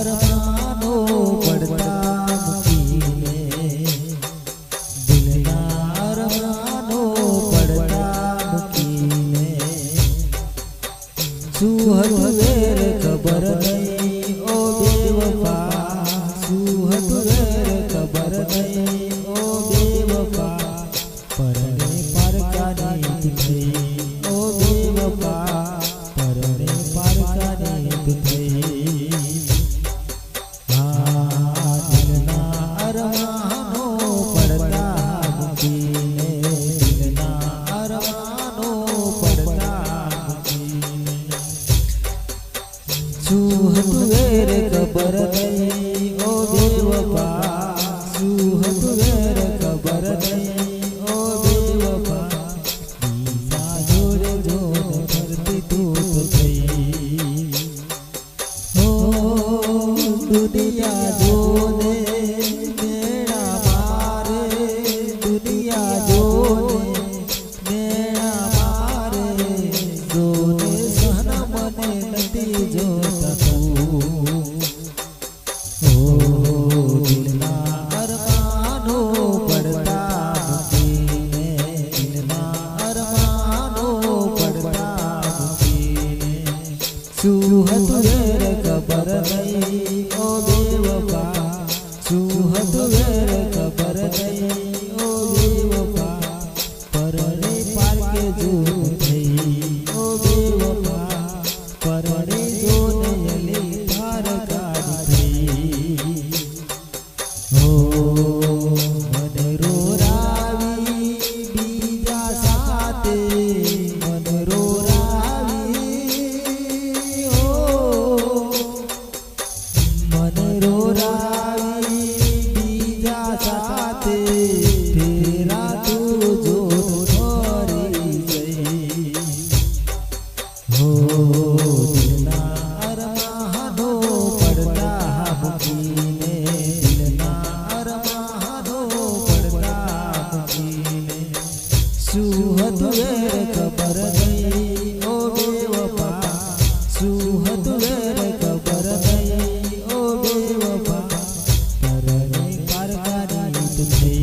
અરમાનો પડતા મૂકીને દિલના અરમાનો પડતા મૂકીને શું હતું વેર ખબર નહીં ઓ બેવફા શું હતું વેર ખબર નહીં ઓ બેવફા પરણે પારકાની થઈ ઓ બેવફા પરણે શું હતું વેર ખબર નહીં ઓ બેવફા શું હતું ઓ દુનિયા જોને ખબર નહીં ઓ બેવફા શું હતું સાથે ફેરા તું જો ફરી જઈ. હો દિલના અરમાનો પડતા મૂકીને દિલના અરમાનો પડતા મૂકીને વેર ખબર નહીં ઓ શું વેર ખબર પારકાની તું